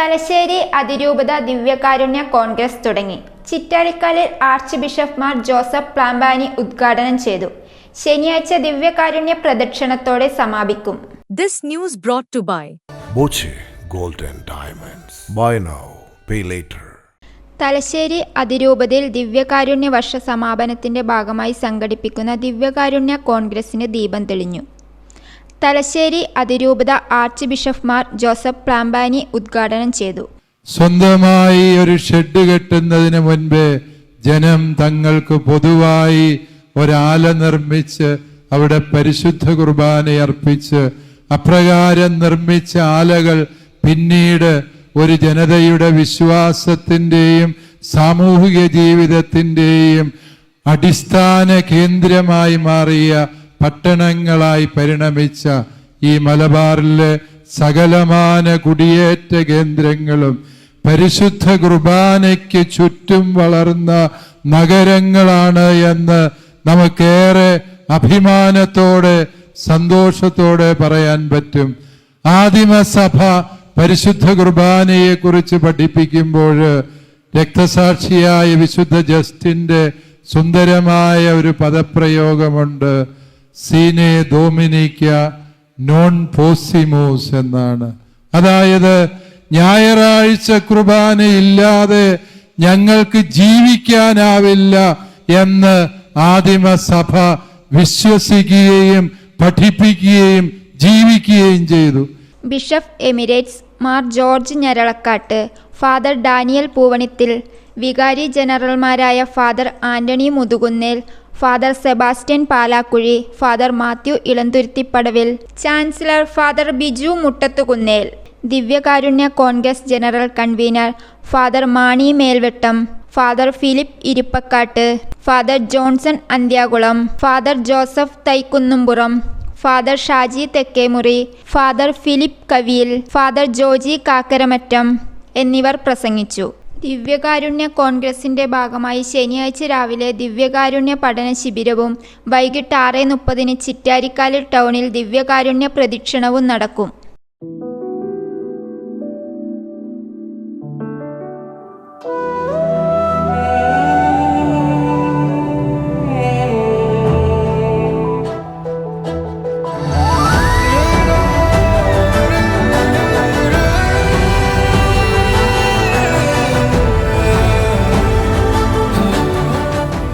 തലശ്ശേരി അതിരൂപത ദിവ്യകാരുണ്യ കോൺഗ്രസ് തുടങ്ങി. ചിറ്റാരിക്കാലിൽ ആർച്ച് ബിഷപ്പ് മാർ ജോസഫ് പ്ലാമ്പാനി ഉദ്ഘാടനം ചെയ്തു. ശനിയാഴ്ച ദിവ്യകാരുണ്യ പ്രദക്ഷിണത്തോടെ സമാപിക്കും. This news brought to by. Buy now, pay later. Thalassery അതിരൂപതയിൽ ദിവ്യകാരുണ്യ വർഷ സമാപനത്തിന്റെ ഭാഗമായി സംഘടിപ്പിക്കുന്ന ദിവ്യകാരുണ്യ കോൺഗ്രസിന് ദീപം തെളിഞ്ഞു. തലശ്ശേരി അതിരൂപത ആർച്ച് ബിഷപ്പ്മാർ ജോസഫ് പ്ലാമ്പാനി ഉദ്ഘാടനം ചെയ്തു. സ്വന്തമായി ഒരു ഷെഡ് കെട്ടുന്നതിന് മുൻപ് ജനം തങ്ങൾക്ക് പൊതുവായി ഒരാല നിർമ്മിച്ച് അവിടെ പരിശുദ്ധ കുർബാന അർപ്പിച്ച് അപ്രകാരം നിർമ്മിച്ച ആലകൾ പിന്നീട് ഒരു ജനതയുടെ വിശ്വാസത്തിന്റെയും സാമൂഹിക ജീവിതത്തിന്റെയും അടിസ്ഥാന കേന്ദ്രമായി മാറിയ പട്ടണങ്ങളായി പരിണമിച്ച ഈ മലബാറിലെ സകലമാന കുടിയേറ്റ കേന്ദ്രങ്ങളും പരിശുദ്ധ കുർബാനയ്ക്ക് ചുറ്റും വളർന്ന നഗരങ്ങളാണ് എന്ന് നമുക്കേറെ അഭിമാനത്തോടെ സന്തോഷത്തോടെ പറയാൻ പറ്റും. ആദിമസഭ പരിശുദ്ധ കുർബാനയെ കുറിച്ച് പഠിപ്പിക്കുമ്പോൾ രക്തസാക്ഷിയായ വിശുദ്ധ ജസ്റ്റിന്റെ സുന്ദരമായ ഒരു പദപ്രയോഗമുണ്ട്. സീനെ ഡോമിനിക്ക നോൺ പോസിമോസ് എന്നാണ്. അതായത് ഞായറാഴ്ച കുർബാനയില്ലാതെ ഞങ്ങൾക്ക് ജീവിക്കാനാവില്ല എന്ന് ആദിമസഭ വിശ്വസിക്കുകയും പഠിപ്പിക്കുകയും ജീവിക്കുകയും ചെയ്തു. Bishop emeritus Mar George Njaralakatt father Daniel Poovannathil വികാരി ജനറൽമാരായ father Antony Muthukunnel father Sebastian Palakuzhy father Mathew Elanthuruthippadavil chancellor father Biju Muttathukunnel ദിവ്യകാരുണ്യ congress general convener father Mani Melvettam father Philip Irippakkattu father Johnson Anthiyakulam father Joseph Thaikkunnumpuram father Shaji Thekkemuri father Philip Kaviyil father Joji Kakkaramattam എന്നിവർ പ്രസംഗിച്ചു. ദിവ്യകാരുണ്യ കോൺഗ്രസിന്റെ ഭാഗമായി ശനിയാഴ്ച രാവിലെ ദിവ്യകാരുണ്യ പഠന ശിബിരവും വൈകിട്ട് ആറ് മുപ്പതിന് ചിറ്റാരിക്കാലിൽ ടൗണിൽ ദിവ്യകാരുണ്യ പ്രദക്ഷിണവും നടക്കും.